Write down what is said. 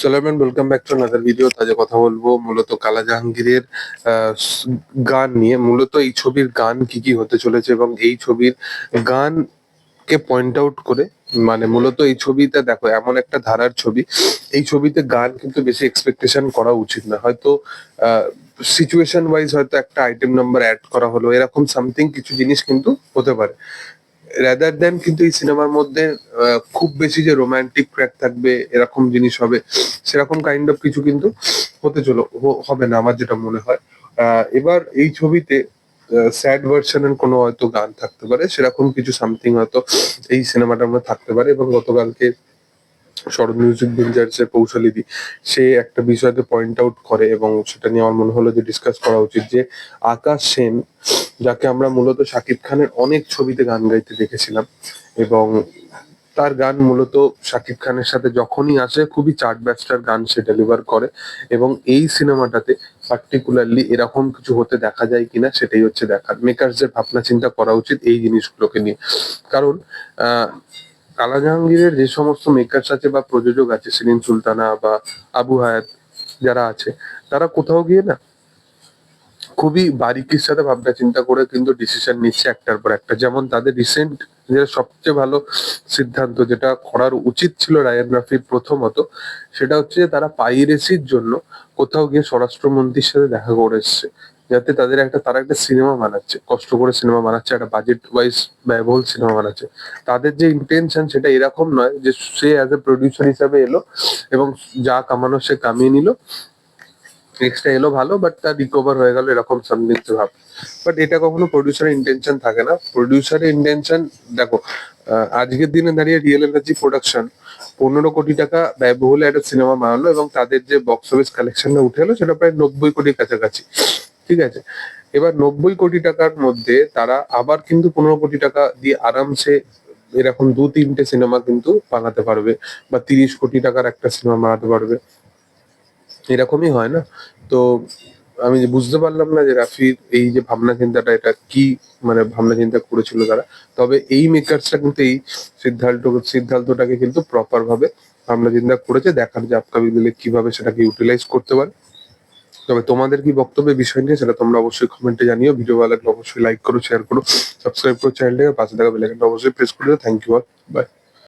সালাম welcome back to another video তাজা কথা বলব মূলত কালা জাহাঙ্গীরের গান নিয়ে। মূলত এই ছবির গান কি কি হতে চলেছে এবং এই ছবির গান কে পয়েন্ট আউট করে মানে মূলত এই ছবিতে দেখো, এমন একটা ধারার ছবি। এই ছবিতে গান কিন্তু বেশি এক্সপেকটেশন করা উচিত না। হয়তো সিচুয়েশন ওয়াইজ হয়তো একটা আইটেম নাম্বার অ্যাড করা হলো। এরকম সামথিং কিছু জিনিস কিন্তু হতে পারে। রাদার দেন কিন্তু এই সিনেমার মধ্যে খুব বেশি যে রোমান্টিক ট্র্যাক থাকবে, এরকম জিনিস হবে, সেরকম কাইন্ড অফ কিছু কিন্তু হতে চলো হবে না আমার যেটা মনে হয়। এবার এই ছবিতে স্যাড ভার্সনের কোনো হয়তো গান থাকতে পারে, সেরকম কিছু সামথিং হয়তো এই সিনেমাটার মধ্যে থাকতে পারে এবং গতকালকে শরৎ মিউজিক ভেঞ্জার্স যে কৌশলীদি, সে একটা বিষয়কে পয়েন্ট আউট করে এবং সেটা নিয়ে আমার মনে হলো যে ডিসকাস করা উচিত যে আকাশ সেন, যাকে আমরা মূলত শাকিব খানের অনেক ছবিতে গান গাইতে দেখেছিলাম এবং তার গান মূলত শাকিব খানের সাথে যখনই আসে খুবই চার্ট ব্যাস্টার গান সে ডেলিভার করে এবং এই সিনেমাটাতে পার্টিকুলারলি এরকম কিছু হতে দেখা যায় কিনা সেটাই হচ্ছে দেখার। মেকার্সদের ভাবনা চিন্তা করা উচিত এই জিনিসগুলোকে নিয়ে। কারণ কালা জাহাঙ্গীরের যে সমস্ত মেকার্স আছে বা প্রযোজক আছে সিরিন সুলতানা বা আবু হায়াত যারা আছে, তারা কোথাও গিয়ে না খুবই বারিকির সাথে ভাবনা চিন্তা করে কিন্তু ডিসিশন নিচ্ছে একটার পর একটা। যেমন তাদের রিসেন্ট যেটা সবচেয়ে ভালো সিদ্ধান্ত যেটা করার উচিত ছিল রায়ান রাফির প্রথমত, সেটা হচ্ছে যে তারা পাইরেসির জন্য কোথাও গিয়ে স্বরাষ্ট্রমন্ত্রীর সাথে দেখা করে এসছে। যাতে তাদের একটা, তারা একটা সিনেমা বানাচ্ছে, কষ্ট করে সিনেমা বানাচ্ছে, একটা বাজেট ওয়াইজ ব্যয়বহুল সিনেমা বানাচ্ছে। তাদের যে ইন্টেনশন সেটা এরকম নয় যে সে অ্যাজ এ প্রডিউসার হিসাবে এলো এবং যা কামানো সে কামিয়ে নিল। এক্সট্রা এলো ভালো বাট তার রিকভার হয়ে গেল এরকম সামথিং ভাব। বাট এটা কখনো প্রডিউসারের ইন্টেনশন থাকে না। প্রডিউসারের ইন্টেনশন দেখো আজকের দিনে দাঁড়িয়ে রিয়েল এনার্জি প্রোডাকশন পনেরো কোটি টাকা ব্যয়বহুলে একটা সিনেমা বানালো এবং তাদের যে বক্স অফিস কালেকশনটা উঠে এলো, সেটা প্রায় নব্বই কোটির কাছাকাছি। ঠিক আছে? এবার নব্বই কোটি টাকার মধ্যে তারা আবার কিন্তু পনেরো কোটি টাকা দিয়ে আরামসে এরকম দু, তিনটে সিনেমা কিন্তু বানাতে পারবে বা তিরিশ কোটি টাকার একটা সিনেমা বানাতে পারবে। এরকমই হয় না? তো আমি বুঝতে পারলাম না যে রাফির এই যে ভাবনা চিন্তাটা, এটা কি মানে ভাবনা চিন্তা করেছিল তারা? তবে এই মেকার্সটা কিন্তু এই সিদ্ধান্ত, সিদ্ধান্তটাকে কিন্তু প্রপার ভাবে ভাবনা চিন্তা করেছে, দেখার যে আপকামিং দিলে কীভাবে সেটাকে ইউটিলাইজ করতে পারে। তবে তোমাদের কি বক্তব্য বিষয় নিয়ে সেটা তোমরা অবশ্যই কমেন্টে জানিও। ভিডিও ভালো লাগলে অবশ্যই লাইক করো শেয়ার করো সাবস্ক্রাইব করো চ্যানেলটাকে পাশে থাকা বেলাইকনটা অবশ্যই প্রেস করে দিও। Thank you all by